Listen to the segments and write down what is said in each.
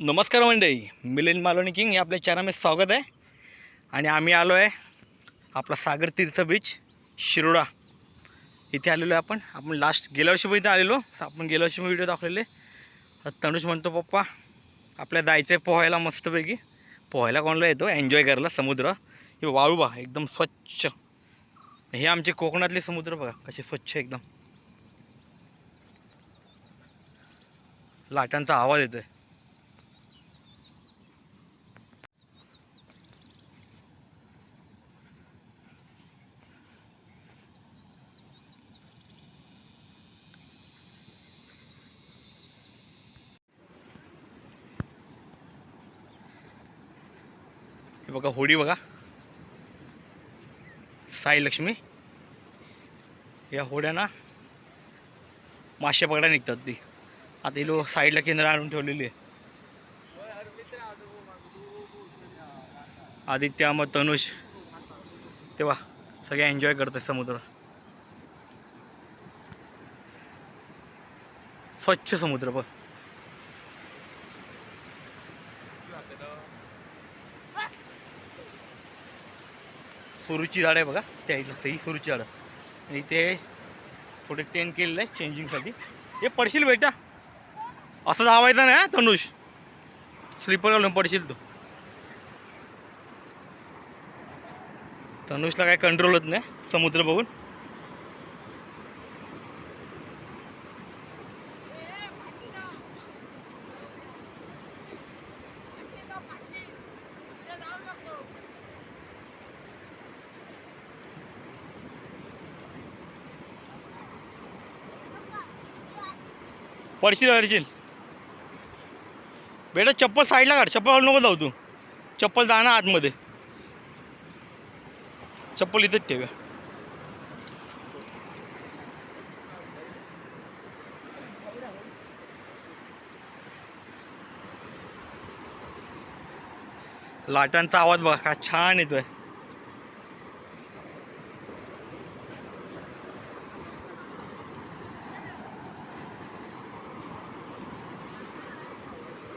नमस्कार मंडळी मिलिंद मालोनी किंग हे आपल्या चॅनलमध्ये स्वागत आहे. आणि आम्ही आलो आहे आपला सागर तीर्थ बीच शिरोडा. इथे आलेलो आहे आपण. आपण लास्ट गेल्या वर्षी पण इथे आलेलो. आपण गेल्या वर्षी व्हिडिओ दाखवलेले. तनुष म्हणतो पप्पा आपल्या जायचं आहे पोहायला मस्तपैकी. पोहायला कोणाला येतो? एन्जॉय करायला समुद्र. हे वाळू बघा एकदम स्वच्छ. हे आमचे कोकणातले समुद्र बघा कसे स्वच्छ एकदम. लाटांचा आवाज येतोय. आहे होडी बघा. साई लक्ष्मी. या होड्या ना मासे पकडायला निघतात ती. आता ही लोक साईडला केंद्र आणून ठेवलेली आहे. आदित्य मग तनुष तेव्हा सगळे एन्जॉय करतात समुद्र. स्वच्छ समुद्र बघ. सुरूची झाड आहे बघा त्या इथलं ही सुरूची झाडं. आणि इथे थोडे टेन केलेलं आहे चेंजिंगसाठी हे पडशील बेटा. असं धावायचं नाही तनुष स्लीपर घालून पडशील तू. तनुषला काय कंट्रोल होत नाही समुद्र बघून. पडशील पडशील बेटा चप्पल साईडला काढ. चप्पल नको जाऊ तू. चप्पल जा ना आतमध्ये. चप्पल इथेच ठेव्या लाटांचा आवाज बघा का छान येतोय.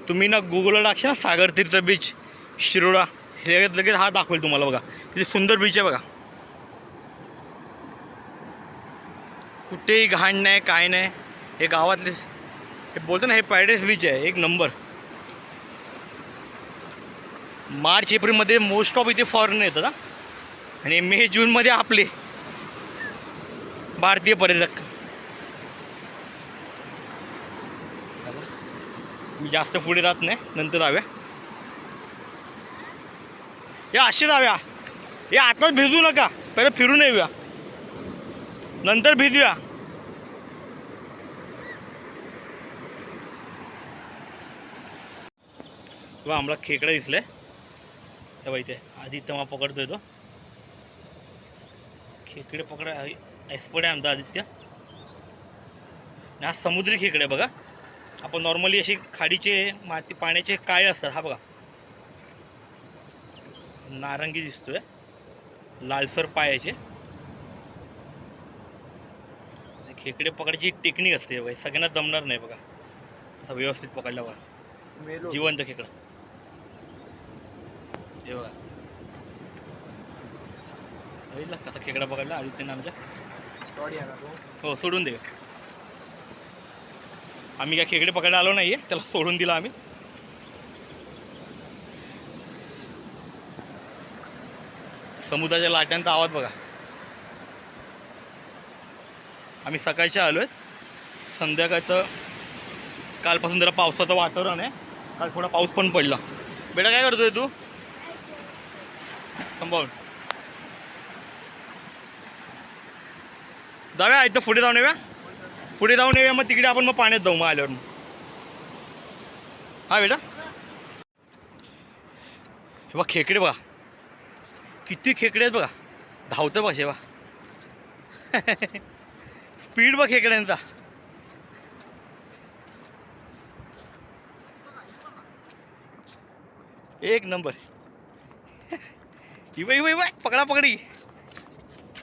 तुम्ही ना गुगलला टाकशा ना सागर तीर्थ बीच शिरोडा. हे लगेच हा दाखवेल तुम्हाला बघा. किती सुंदर बीच आहे बघा. कुठेही घाण नाही काय नाही. हे गावातले हे बोलतो ना हे पॅरेडाईस बीच आहे. एक नंबर मार्च एप्रिलमध्ये मोस्ट ऑफ इथे फॉरेन येतात आणि मे जूनमध्ये आपले. भारतीय पर्यटक. म्हणजे जास्त पुढे जात नाही. नंतर जाव्या या असे जाव्या या आताच भिजू नका. पहिले फिरून येऊया. नंतर भिजूया. किंवा आम्हाला खेकडा दिसलाय तेव्हा इथे. आधी तेव्हा पकडतोय तो. खेकडे पकड एक्सपर्ट आहे आमचा आदित्य. हा समुद्री खेकडे बघा. आपण नॉर्मली अशी खाडीचे माती पाण्याचे काळे असतात हा बघा. नारंगी दिसतोय. लालसर पायाचे. खेकडे पकडायची टेक्निक असते बघा. सगळ्यांना जमणार नाही बघा. असं व्यवस्थित पकडला बघा. जिवंत खेकडा. हे बघा. खेकडा पकडला आदित्यने आमच्या हो सोडून दे. आम्ही काय खेकडे पकडायला आलो नाहीये त्याला सोडून दिला आम्ही. समुद्राच्या लाट्यांचा आवाज बघा. आम्ही सकाळच्या आलोय संध्याकाळचं कालपासून जरा पावसाचं वातावरण आहे. काल थोडा पाऊस पण पडला. बेटा काय करतोय तू? संभाव जाऊया इथं पुढे जाऊन येऊया. पुढे जाऊन येऊया मग तिकडे आपण मग पाण्यात जाऊ मग आल्यावर. मग. हा बेटा. हे बघा खेकडे बघा. किती खेकडे आहेत बघा. धावतं बघा शेवा. स्पीड बघ खेकड्यांचा. एक नंबर. इव इव इव पकडा पकडी.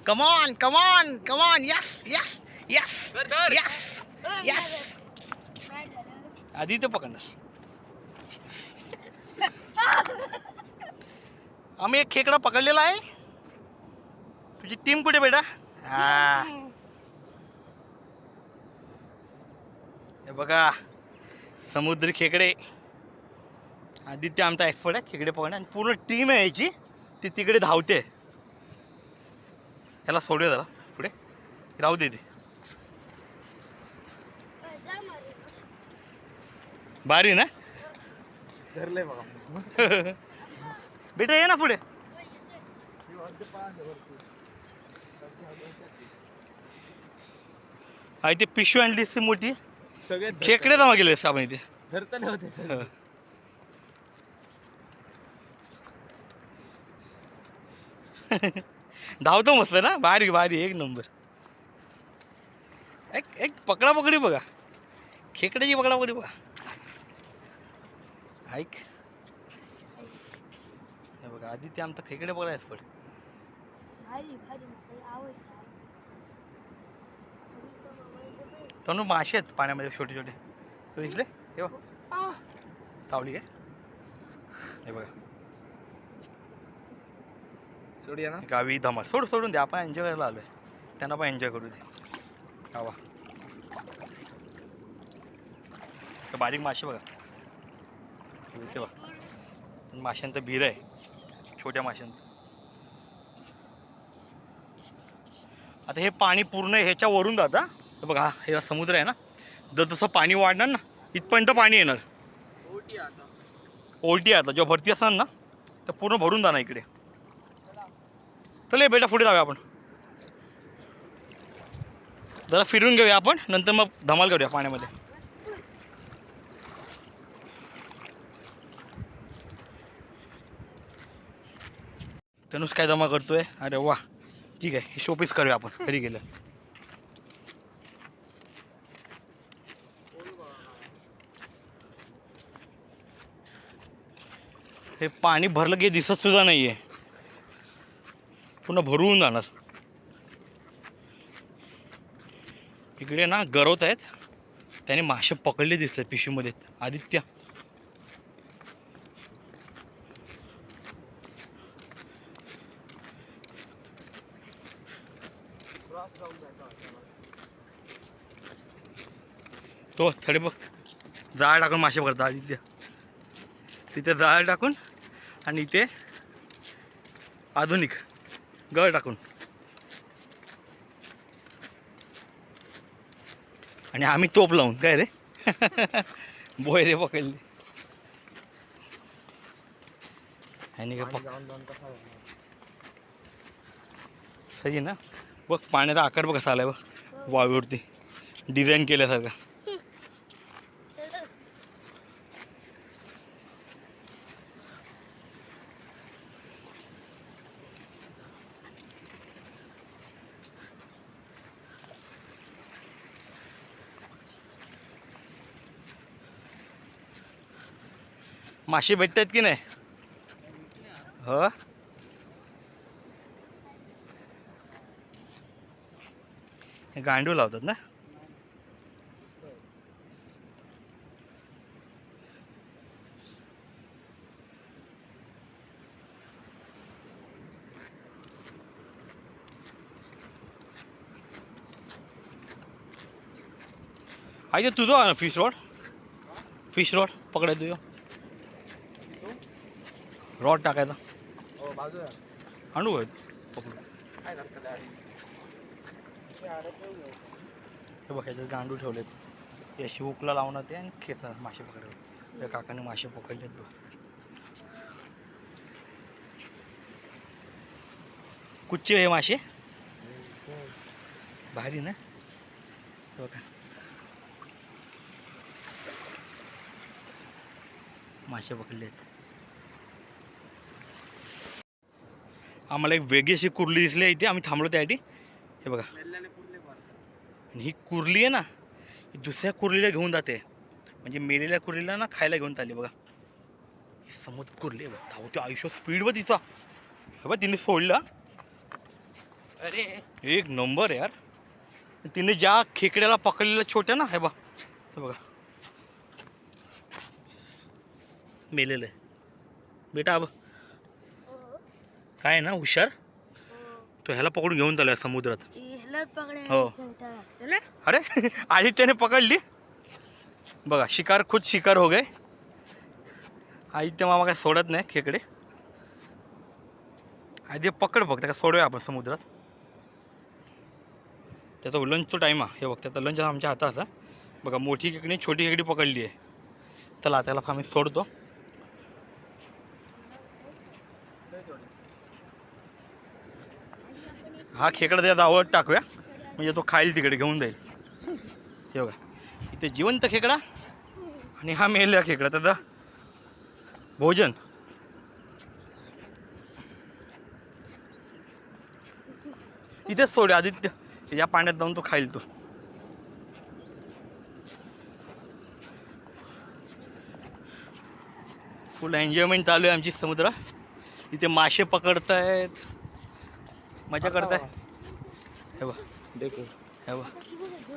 Come on come on come on yes yes yes आधी ते पकडणार आम्ही एक खेकडा पकडलेला आहे. तुझी टीम कुठे बेटा? हा. हे बघा समुद्री खेकडे. आदित्य आमचा एक्सपर्ट आहे खेकडे पकडणे. आणि पूर्ण टीम आहे याची. ती तिकडे धावते. ह्याला सोडूया जरा पुढे. राहू दे ते. भारी ना? धरलंय बघा. बेटा ये ना पुढे. आहे ते पिशवी आणली मोठी. सगळे खेकडे जमा केले असते आपण इथे. धरतले होते. धावतो मस्त ना? भारी भारी एक नंबर. एक एक पकडा पकडी बघा. खेकड्याची पकडा पकडी बघा. ऐक. हे बघा आधी ते आमचं खेकडे मला आवडतं तनु मासे आहेत पाण्यामध्ये छोटे छोटे. तू दिसले तेव्हा. तावली काय हे बघा. सोडूया ना गावी धमाल. सोड सोडून दे. आपण एन्जॉय करायला आलोय. त्यांना पण एन्जॉय करू दे. गावा तर बारीक मासे बघा. इथे बघा. माशांचं भीर आहे. छोट्या माशांचं. आता हे पाणी पूर्ण ह्याच्या वरून जातं हा. बघा हे समुद्र आहे ना. जर जसं पाणी वाढणार ना इथपर्यंत पाणी येणार. ओलटी आता. जेव्हा भरती असणार ना तर पूर्ण भरून जाणार इकडे. चल ये बेटा पुढे जाऊया आपण. जरा फिरून घेऊया आपण नंतर मग धमाल करूया पाण्यामध्ये. तनुष काय जमा करतोय? अरे वा. ठीक आहे. हे शोपीस करूया आपण. घरी गेलं. हे पाणी भरलं की दिसत सुद्धा नाहीये. पुन्हा भरून जाणार. इकडे ना गरवत आहेत. त्याने मासे पकडले दिसत पिशवीमध्ये. आदित्य. तो थोडे बघ. जाळ टाकून मासे पकडतात आदित्य. तिथे जाळ टाकून आणि इथे आधुनिक गळ टाकून. आणि आम्ही तोप लावून काय रे? बोयरे पकडले. आणि काय सही ना? बघ पाण्याचा आकार बघ कसा आलाय बघ. वाळूवरती. डिझाईन केल्यासारखा. मासे भेटतात की नाही? हो? हे गांडूळ लावतात ना? आई ते तुझं फिश रोड फिश रोड पकडाय तुझं रॉड टाकायचा आणू. हे बघ ह्याच्यात गांडूळ ठेवलेत. ते अशी हुकला लावणार ते आणि खेचणार मासे पकडायला. त्या काकाने मासे पकडलेत बघ. कुच्चे हे मासे? भारी ना? बघा. मासे पकडलेत. आम्हाला एक वेगळी अशी कुर्ली दिसली आहे इथे. आम्ही थांबलो त्यासाठी. हे बघा. आणि ही कुर्ली आहे ना ही दुसऱ्या कुर्लीला घेऊन जाते. म्हणजे मेलेल्या कुर्लीला ना खायला घेऊन चालली बघा. ही समुद्र कुर्ली आहे बघ. धावते आयुष्य स्पीड बघ तिचा. हे बघ तिने सोडला. अरे. एक नंबर यार. तिने ज्या खेकड्याला पकडलेल्या छोट्या ना हे बघ. हे बघा. मेलेलं आहे. बेटा अब काय ना हुशार. तो ह्याला पकडून घेऊन चालूया समुद्रात. हो. अरे आदित्यने पकडली? बघा शिकार खुद शिकार हो गए. आदित्य मामा काय सोडत नाही खेकडे. आदित्य पकड फक्त का सोडूया आपण समुद्रात. त्याचा लंचचा टाईम आहे हे बघ त्याचा लंच आमच्या हातात बघा मोठी खेकडी छोटी खेकडी पकडली आहे. चला त्याला आम्ही सोडतो. हा खेकडा त्या जावळ टाकूया. म्हणजे तो खाईल तिकडे घेऊन जाईल. हे बघा. इथे जिवंत खेकडा आणि हा मेलेला खेकडा. त्याचा भोजन. इथेच सोड आदित्य. या पाण्यात जाऊन तो खाईल तो. फुल एन्जॉयमेंट चालू आहे आमची समुद्र इथे मासे पकडतायत. मजा करताय? हे बघ. देखो.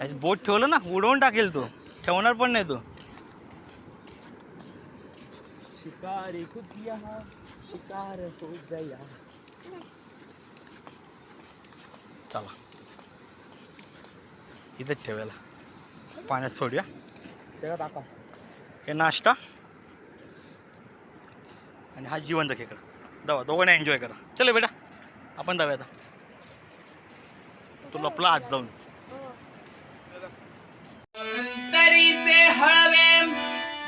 हे बोट ठेवलं ना उडवून टाकेल तो. ठेवणार पण नाही तो. शिकारी शिकार हो गया. चला. इथेच ठेवायला. पाण्यात सोडूया. त्याला टाका. हे नाश्ता. आणि हा जिवंत खेकडा. जावा दोघांना एन्जॉय करा. चला बेटा आपण जाऊया आता. तो लपला आत जाऊन. तरीचे हळवे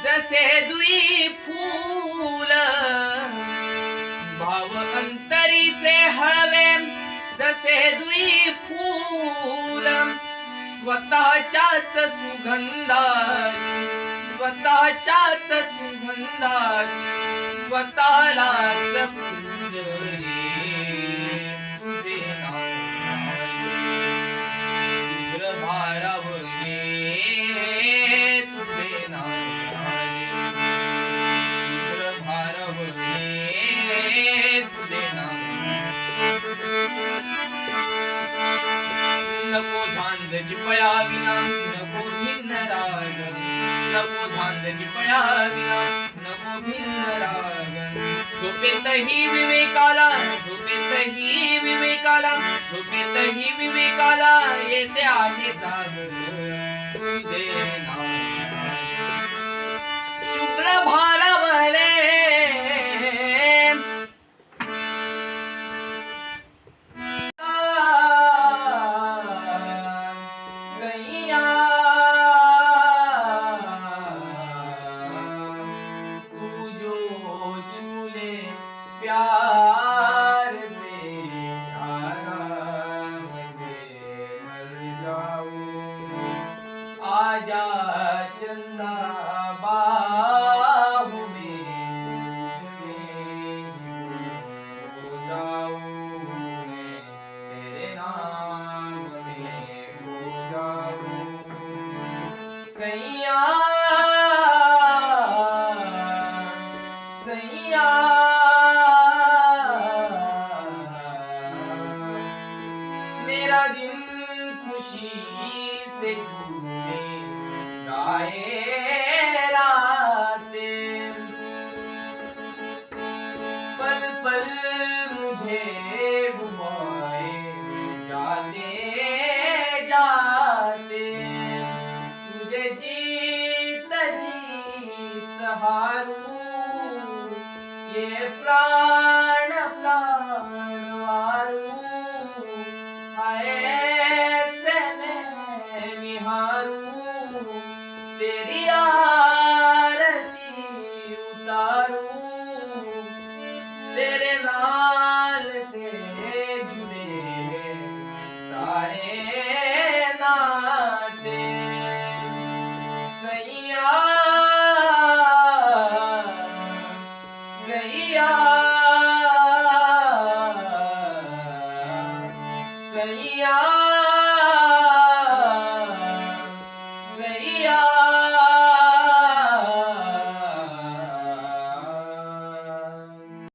जसे दुई फूल. भाव अंतरीचे हळवे जसे दुई फूल. स्वतःच्याच सुगंधात स्वतःच्याच सुगंधात स्वतःलाच झांजची पळा नको भिन्न राग नको नको भिन्न राग झोपेतही विवेकाला झोपेतही विवेकाला झोपेतही विवेकाला येते आहे जाग. तुझे नाव. शुभ्र भारावले सैया सैया। मेरा दिन खुशी से झूमे गाए राते। पल पल मुझे घुमाए जाते ये